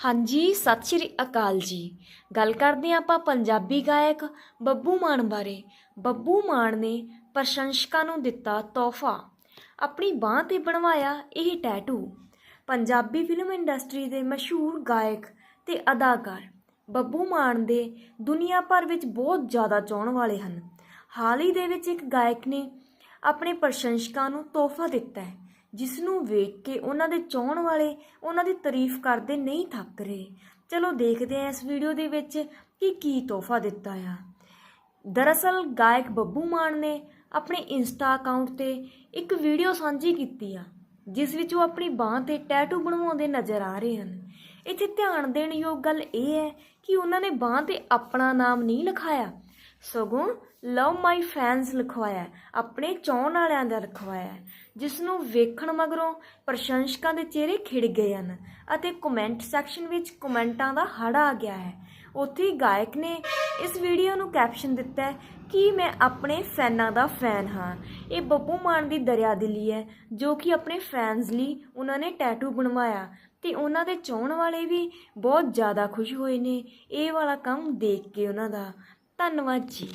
ਹਾਂਜੀ, ਸਤਿ ਸ਼੍ਰੀ ਅਕਾਲ ਜੀ। ਗੱਲ ਕਰਦੇ ਹਾਂ ਆਪਾਂ ਪੰਜਾਬੀ ਗਾਇਕ ਬੱਬੂ ਮਾਨ ਬਾਰੇ। ਬੱਬੂ ਮਾਨ ਨੇ ਪ੍ਰਸ਼ੰਸਕਾਂ ਨੂੰ ਦਿੱਤਾ ਤੋਹਫਾ। ਆਪਣੀ ਬਾਹ ਤੇ ਬਣਵਾਇਆ ਇਹ ਟੈਟੂ ਪੰਜਾਬੀ ਫਿਲਮ ਇੰਡਸਟਰੀ ਦੇ ਮਸ਼ਹੂਰ ਗਾਇਕ ਤੇ ਅਦਾਕਾਰ ਬੱਬੂ ਮਾਨ ਦੇ ਦੁਨੀਆ ਭਰ ਵਿੱਚ ਬਹੁਤ ਜ਼ਿਆਦਾ ਚਾਹਣ ਵਾਲੇ ਹਨ। ਹਾਲ ਹੀ ਦੇ ਵਿੱਚ ਇੱਕ ਗਾਇਕ ਨੇ ਆਪਣੇ ਪ੍ਰਸ਼ੰਸਕਾਂ ਨੂੰ ਤੋਹਫਾ ਦਿੱਤਾ ਹੈ। ਜਿਸ ਨੂੰ ਵੇਖ ਕੇ ਉਹਨਾਂ ਦੇ ਚਾਹਣ ਵਾਲੇ ਉਹਨਾਂ ਦੀ ਤਾਰੀਫ ਕਰਦੇ ਨਹੀਂ ਥੱਕ ਰਹੇ। ਚਲੋ ਦੇਖਦੇ ਹਾਂ ਇਸ ਵੀਡੀਓ ਦੇ ਵਿੱਚ ਕਿ ਕੀ ਤੋਹਫਾ ਦਿੱਤਾ ਆ। ਦਰਅਸਲ ਗਾਇਕ ਬੱਬੂ ਮਾਨ ਨੇ ਆਪਣੇ ਇੰਸਟਾ ਅਕਾਊਂਟ ਤੇ ਇੱਕ ਵੀਡੀਓ ਸਾਂਝੀ ਕੀਤੀ ਆ, ਜਿਸ ਵਿੱਚ ਉਹ ਆਪਣੀ ਬਾਹ ਤੇ ਟੈਟੂ ਬਣਵਾਉਂਦੇ ਨਜ਼ਰ ਆ ਰਹੇ ਹਨ। ਇੱਥੇ ਧਿਆਨ ਦੇਣ ਯੋਗ ਗੱਲ ਇਹ ਹੈ ਕਿ ਉਹਨਾਂ ਨੇ ਬਾਹ ਤੇ ਆਪਣਾ ਨਾਮ ਨਹੀਂ ਲਿਖਾਇਆ ਸਗੋਂ ਲਵ ਮਾਈ ਫੈਨਸ ਲਿਖਵਾਇਆ ਆਪਣੇ ਚਾਹਣ ਵਾਲਿਆਂ ਦਾ ਲਿਖਵਾਇਆ ਜਿਸ ਨੂੰ ਵੇਖਣ ਮਗਰੋਂ ਪ੍ਰਸ਼ੰਸਕਾਂ ਦੇ ਚਿਹਰੇ ਖਿੜ ਗਏ ਹਨ ਅਤੇ ਕਮੈਂਟ ਸੈਕਸ਼ਨ ਵਿੱਚ ਕਮੈਂਟਾਂ ਦਾ ਹੜ ਆ ਗਿਆ ਹੈ। ਉੱਥੇ ਹੀ ਗਾਇਕ ਨੇ ਇਸ ਵੀਡੀਓ ਨੂੰ ਕੈਪਸ਼ਨ ਦਿੱਤਾ ਹੈ, ਕਿ ਮੈਂ ਆਪਣੇ ਫੈਨਾਂ ਦਾ ਫੈਨ ਹਾਂ? ਇਹ ਬੱਬੂ ਮਾਨ ਦੀ ਦਰਿਆ ਦਰਿਆਦਿਲੀ ਹੈ, ਜੋ ਕਿ ਆਪਣੇ ਫੈਨਸ ਲਈ ਉਹਨਾਂ ਨੇ ਟੈਟੂ ਬਣਵਾਇਆ ਤੇ ਉਹਨਾਂ ਦੇ ਚਾਹਣ ਵਾਲੇ ਵੀ ਬਹੁਤ ਜ਼ਿਆਦਾ ਖੁਸ਼ ਹੋਏ ਨੇ। ਇਹ ਵਾਲਾ ਕੰਮ ਦੇਖ ਕੇ ਉਹਨਾਂ ਦਾ ਧੰਨਵਾਦ ਜੀ।